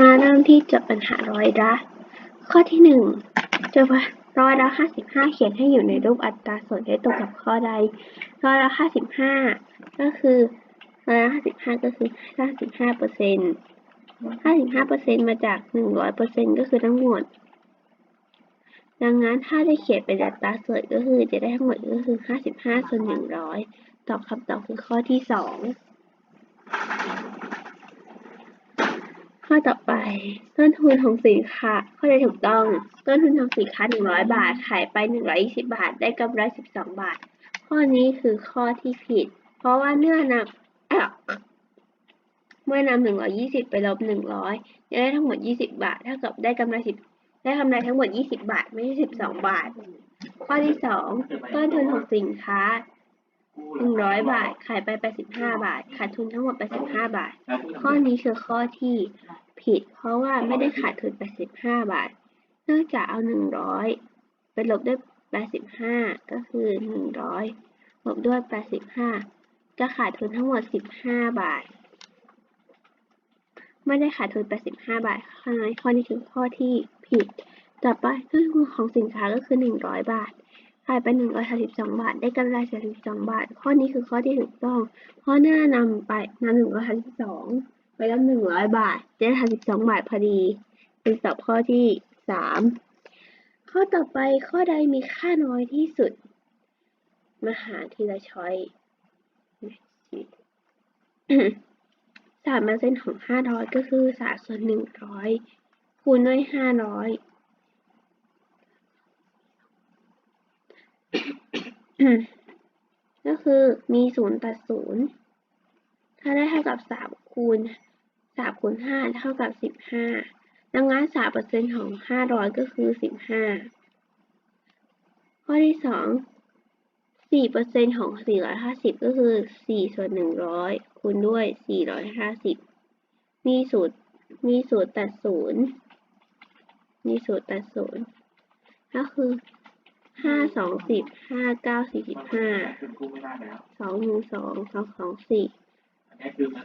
มาเริ่มที่จทย์ปัญหาร้อยละข้อที่1โจทย์ร้อยละห้าสิบห้าเขียนให้อยู่ในรูปอัตราส่วนได้ตรงกับข้อใดร้อยละห้าสิบห้าก็คือร้อยละห้าสิบห้าก็คือห้าสิบห้าเปอร์เซ็นต์ห้าสิบห้าเปอร์เซ็นต์มาจากหนึ่งร้อยเปอร์เซ็นต์ก็คือทั้งหมด ดังนั้นถ้าจะเขียนเป็นอัตราส่วนก็คือจะได้ทั้งหมดก็คือห้าสิบห้าส่วนหนึ่งร้อยตอบคำตอบคือข้อที่สอง ข้อต่อไป ต้นทุนของสินค้า ข้อใดถูกต้อง ต้นทุนของสินค้า 100 บาท ขายไป 120 บาท ได้กำไร 12 บาท ข้อนี้คือข้อที่ผิด เพราะว่าเนื่อนำเมื่อนำ120 ไปลบ 100จะได้ทั้งหมด 20 บาท เท่ากับได้กำไร 10 ได้กำไรทั้งหมด 20 บาท ไม่ใช่ 12 บาท ข้อที่ 2 ต้นทุนของสินค้า 100บาท ขายไป85บห้าบาท ขาดทุนทั้งหมด85บห้าบาท ข้อนี้คือข้อที่ผิด เพราะว่าไม่ได้ขาดทุน85บห้าบาท เนื่องจากเอา100ไปลบด้วย85ก็คือ100ลบด้วย85จะขาดทุนทั้งหมด15บห้าบาท ไม่ได้ขาดทุน85บห้าทข้อนี้ข้อนี้คือข้อที่ผิด ต่อไปต้นทุนของสินค้าก็คือ100บาทายไป132บาท ได้กำไร42บาท ข้อนี้คือข้อที่ถูกต้องเพราะหน้านำไปนำ132ไปแล้ว100บาทจะได้52บาทพอดี เป็นตอบข้อที่3ข้อต่อไปข้อใดมีค่าน้อยที่สุด มาหาทีละช้อยสามเปอร์เซ็นต์ของ500ก็คือสามส่วน100คูณด้วย500 ก็คือมีศูนย์ตัดศูนย์ถ้าได้เท่ากับสามคูณสามคูณห้าเท่ากับสิบห้าดังนั้นสามเปอร์เซ็นต์ของห้าร้อยก็คือสิบห้าข้อที่สองสี่เปอร์เซ็นต์ของสี่ร้อยห้าสิบก็คือสี่ส่วนหนึ่งร้อยคูณด้วยสี่ร้อยห้าสิบมีสูตรมีสูตรตัดศูนย์มีสูตรตัดศูนย์ก็คือ ห้าสองสิบห้าเก้าสี่สิบห้าสองหนึ่งสองสองสองสี่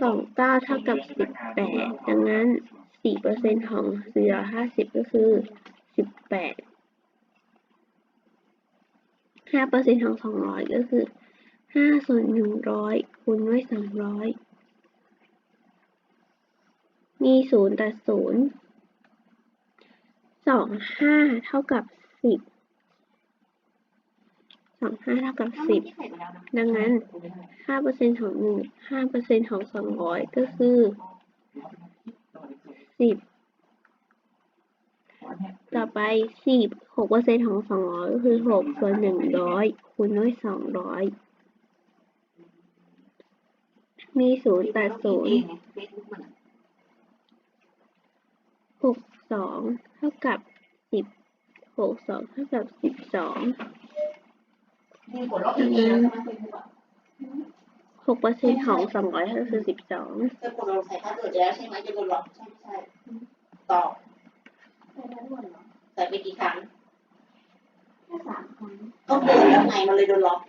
สองเก้าเท่ากับสิบแปดดังนั้นสี่เปอร์เซ็นต์ของสี่ร้อยห้าสิบก็คือสิบแปดห้าเปอร์เซ็นต์ของสองร้อยก็คือห้าส่วนหนึ่งร้อยคูณด้วยสองร้อยมีศูนย์ตัดศูนย์สองห้าเท่ากับสิบ สองห้าเท่ากับสิบดังนั้นห้าเปอร์เซ็นต์ของหนึ่งห้าเปอร์เซ็นต์ของสองร้อยก็คือสิบต่อไปสิบหกเปอร์เซ็นต์ของสองร้อยก็คือหกส่วนหนึ่งร้อยคูณด้วยสองร้อยมีศูนย์ตัดศูนย์หกสองเท่ากับสิบหกสองเท่ากับสิบสอง หกเปอร์เซ็นต์ของสองร้อยก็คือสิบสองเธอกดลงใส่ค่าเกิดแล้วใช่ไหมจะโดนล็อกใช่ไม่ใช่ตอบใส่ไปกี่ครั้งแค่สามครั้งก็เกินแล้วไงมันเลยโดนล็อก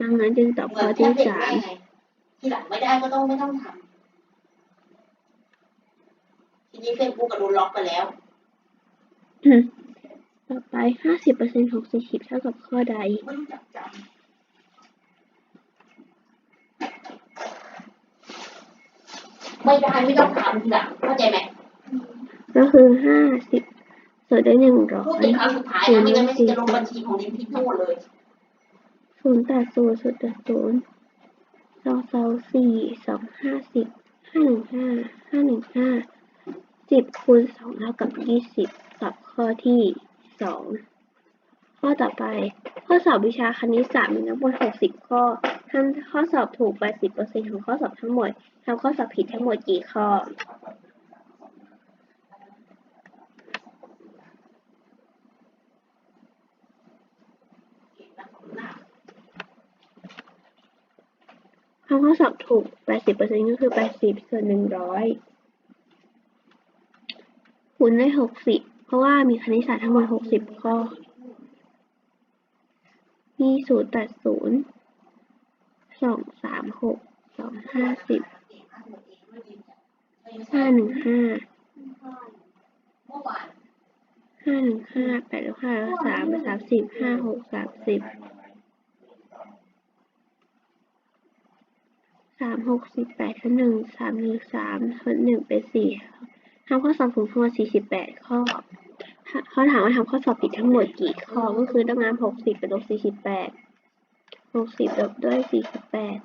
ดังนั้นจึงตอบเหมืข้ออนแค่ที่เด็กสาได้มไงทีหลังไม่ได้ก็ต้องไม่ต้องทำทีนี้เฟซบุ๊กก็โดนล็อกไปแล้ว ต่อไปห้าสิบเปอร์เซ็นต์ของสี่สิบเท่ากับข้อใด ไม่รู้จักจำไม่ได้ไม่ต้องทำทีหลังเข้าใจไหมก็คือห้าสิบส่วนด้วยหนึ่งร้อพูดยถึงครั้งสุดท้ายนะไม่งั้นไม่จะลงบัญชีของลิมพิษทั้งหมดเลยศูนย์ตัดศูนย์ศูนย์ตัดศูนย์สองสองสี่สองห้าสิบห้าหนึ่งห้าห้าหนึ่งห้าสิบคูณสองเท่ากับยี่สิบตอบข้อที่ สองข้อต่อไป ข้อสอบวิชาคณิตศาสตร์มีทั้งหมดหกสิบข้อทำข้อสอบถูกแปดสิบเปอร์เซ็นของข้อสอบทั้งหมดทำข้อสอบผิดทั้งหมดกี่ข้อทำข้อสอบถูก 80%ก็คือ 80 ส่วน 100 คูณด้วย60 เพราะว่ามีคณิตศาสตร์ทั้งหมด 60 ข้อ มีศูนย์ตัดศูนย์สองสามหกสองห้าสิบห้าหนึ่งห้าห้าหนึ่งห้าแปดห้าสามสามสิบห้าหกสามสิบสามหกสิบแปดทดหนึ่งสามหนึ่งสามทดหนึ่งเป็นสี่ ทำข้อสอบถูกทั้งหมดสี่สิบแปดข้อ เขาถามว่าทำข้อสอบผิดทั้งหมดกี่ข้อ ก็คือต้องนับหกสิบไปลบสี่สิบแปดหกสิบลบด้วยสี่สิบแปด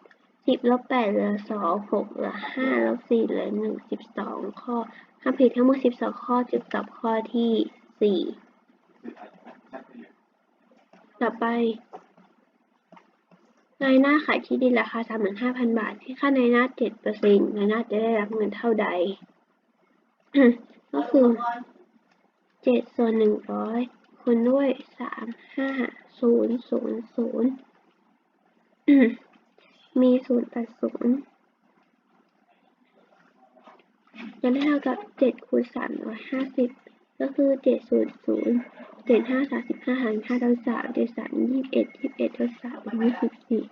สิบลบแปดเหลือสองหกเหลือห้าลบสี่เหลือหนึ่งสิบสองข้อทำผิดทั้งหมด 12 ข้อจึงตอบข้อที่ 4 ต่อไปนายหน้าขายที่ดินราคา 35,000 บาทที่ค่านายหน้า 7%นายหน้าจะได้รับเงินเท่าใด ก็คือ7ส่วน100คูณด้วย3 5 0 0 0มี0ตัด0จะได้เท่ากับเจ็ดคูณสามร้อยห้าสิบก็คือเจ็ดศูนย์ศูนย์เจ็ดห้าสามสิบห้าหารห้าลบสามเจ็ดสามยี่สิบเอ็ดยี่สิบเอ็ดลบสามยี่สิบสี่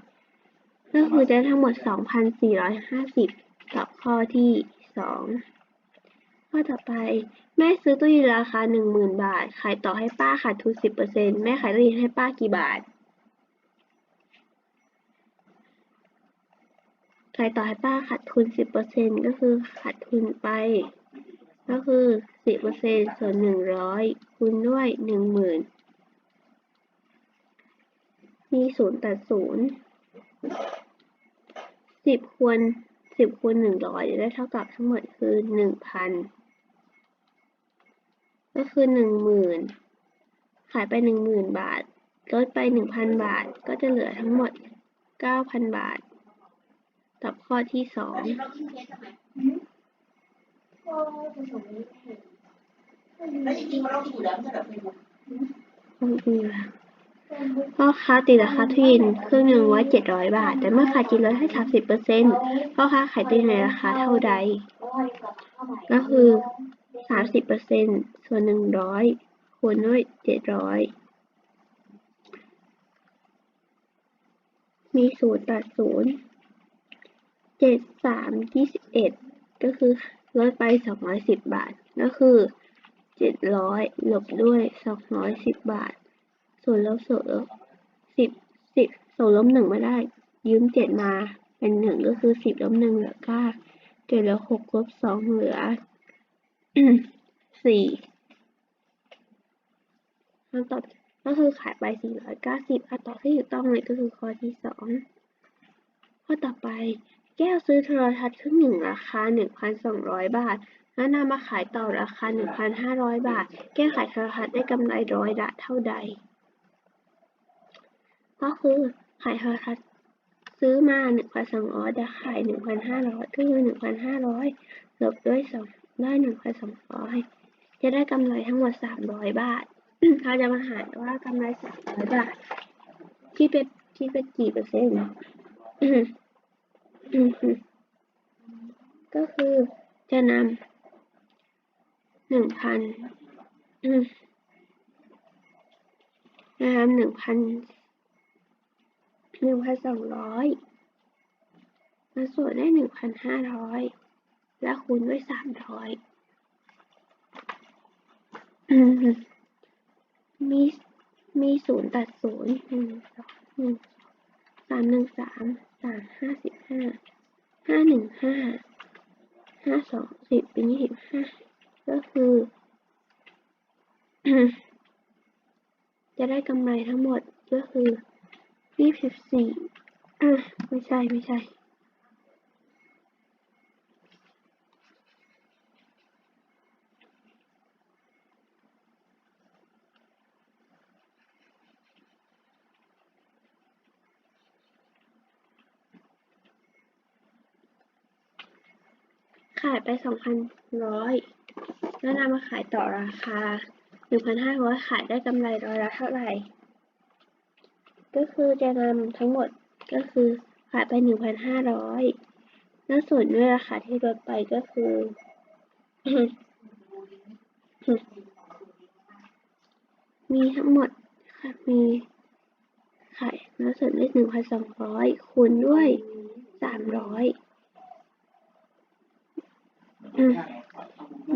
ก็คือจะได้ทั้งหมดสองพันสี่ร้อยห้าสิบตอบข้อที่สอง ข้อต่อไป แม่ซื้อตู้เย็นราคาหนึ่งหมื่นบาท ขายต่อให้ป้าขาดทุนสิบเปอร์เซ็นต์แม่ขายตู้เย็นให้ป้ากี่บาท ขายต่อให้ป้าขาดทุนสิบเปอร์เซ็นก็คือขาดทุนไป ก็คือสิบเปอร์เซ็นส่วนหนึ่งร้อยคูณด้วยหนึ่งหมื่นมีศูนย์ตัดศูนย์สิบคูณสิบคูณหนึ่งร้อยจะได้เท่ากับทั้งหมดคือหนึ่งพัน ก็คือหนึ่งหมื่นขายไปหนึ่งหมื่นบาท ลดไปหนึ่งพันบาท ก็จะเหลือทั้งหมดเก้าพันบาท ตอบข้อที่สองอันนี้เราอินเทสทำไมก็ผสมนี้แล้วจริงๆมันเราอินอยู่แล้วไม่ใช่แบบเฟซบุ๊กอืมอืมพ่อค้าตีราคาที่ดินเครื่องหนึ่งไว้เจ็ดร้อยบาท แต่เมื่อขายจริงลดให้สามสิบเปอร์เซ็นต์พ่อค้าขายตีในราคาเท่าใด ก็คือสามสิบเปอร์เซ็นต์ ส่วนหนึ่งร้อยคูณด้วยเจ็ดร้อยมีศูนย์ตัดศูนย์เจ็ดสามยี่สิบเอ็ดก็คือลดไปสองร้อยสิบบาท ก็คือเจ็ดร้อยลบด้วยสองร้อยสิบบาท ส่วนลบส่วนลบสิบสิบส่วนลบหนึ่งไม่ได้ ยืมเจ็ดมาเป็นหนึ่งก็คือสิบลบหนึ่งเหลือเก้าเจ็ดลือหกลบสองเหลือสี่ คำตอบก็คือขายไปสี่ร้อยเก้าสิบคำตอบที่ถูกต้องเลยก็คือข้อที่สองข้อต่อไป แก้วซื้อโทรทัศน์เครื่องหนึ่งราคาหนึ่งพันสองร้อยบาท แล้วนำมาขายต่อราคาหนึ่งพันห้าร้อยบาท แก้วขายโทรทัศน์ได้กำไรร้อยละเท่าใด ก็คือขายโทรทัศน์ซื้อมาหนึ่งพันสองร้อยแต่ขายหนึ่งพันห้าร้อยก็คือหนึ่งพันห้าร้อยลบด้วยสองได้หนึ่งพันสองร้อยจะได้กำไรทั้งหมดสามร้อยบาท เขาจะมาหารว่ากำไรสามร้อยบาทที่เป็นที่เป็นกี่เปอร์เซ็นต์ก็คือจะนำหนึ่งพันอืมนำหนึ่งพันหนึ่งพันสองร้อยมาส่วนได้หนึ่งพันห้าร้อยแล้วคูณด้วยสามร้อย มีมีศูนย์ตัดศูนย์หนึ่งสองหนึ่งสามหนึ่งสามสามห้าสิบห้าห้าหนึ่งห้าห้าสองสิบเป็นยี่สิบห้าก็คือ จะได้กำไรทั้งหมดก็คือยี่สิบสี่ไม่ใช่ไม่ใช่ ขายไปสองพันร้อยแล้วนำมาขายต่อราคาหนึ่งพันห้าร้อยขายได้กำไรร้อยละเท่าไหร่ ก็คือจะนำทั้งหมดก็คือขายไปหนึ่งพันห้าร้อยแล้วส่วนด้วยราคาที่ลดไปก็คือมีทั้งหมดค่ะมีขายแล้วส่วนด้วยหนึ่งพันสองร้อยคูณด้วยสามร้อย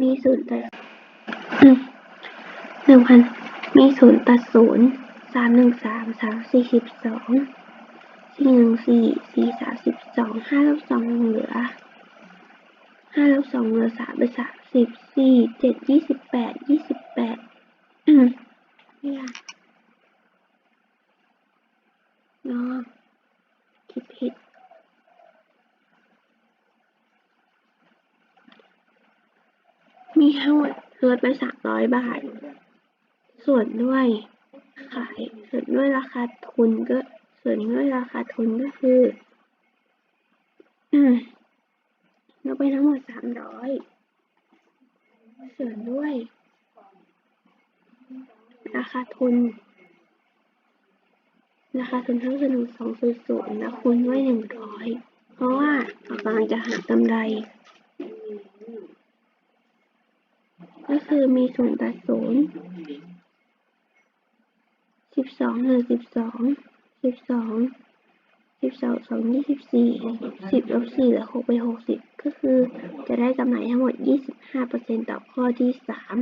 มีศูนย์แต่อืมหนึ่งพันมีศูนย์ตัดศูนย์สามหนึ่งสามสามสี่สิบสองสี่หนึ่งสี่สี่สามสิบสองห้าลบสองเหลือห้าลบสองเหลือสามเป็นสามสิบสี่เจ็ดยี่สิบแปดยี่สิบแปดอืมไม่ยากเนาะคิดผิด มีทั้งหมดลดไปสามร้อยบาท ส่วนด้วยขายส่วนด้วยราคาทุนก็ ส่วนด้วยราคาทุนก็คืออลดไปทั้งหมดสามร้อยส่วนด้วย ราคาทุน ราคาทุนทั้งสนุนสองศูนย์ศูนย์และคูณด้วยหนึ่งร้อยเพราะว่าเรากำลังจะหากำไร ก็คือมีศูนย์ตัดศูนย์สิบสองเหลือสิบสองสิบสองสิบสองสองยี่สิบสี่สิบลบสี่เหลือหกไปหกสิบก็คือจะได้กำไรทั้งหมดยี่สิบห้าเปอร์เซ็นต์ต่อข้อที่สาม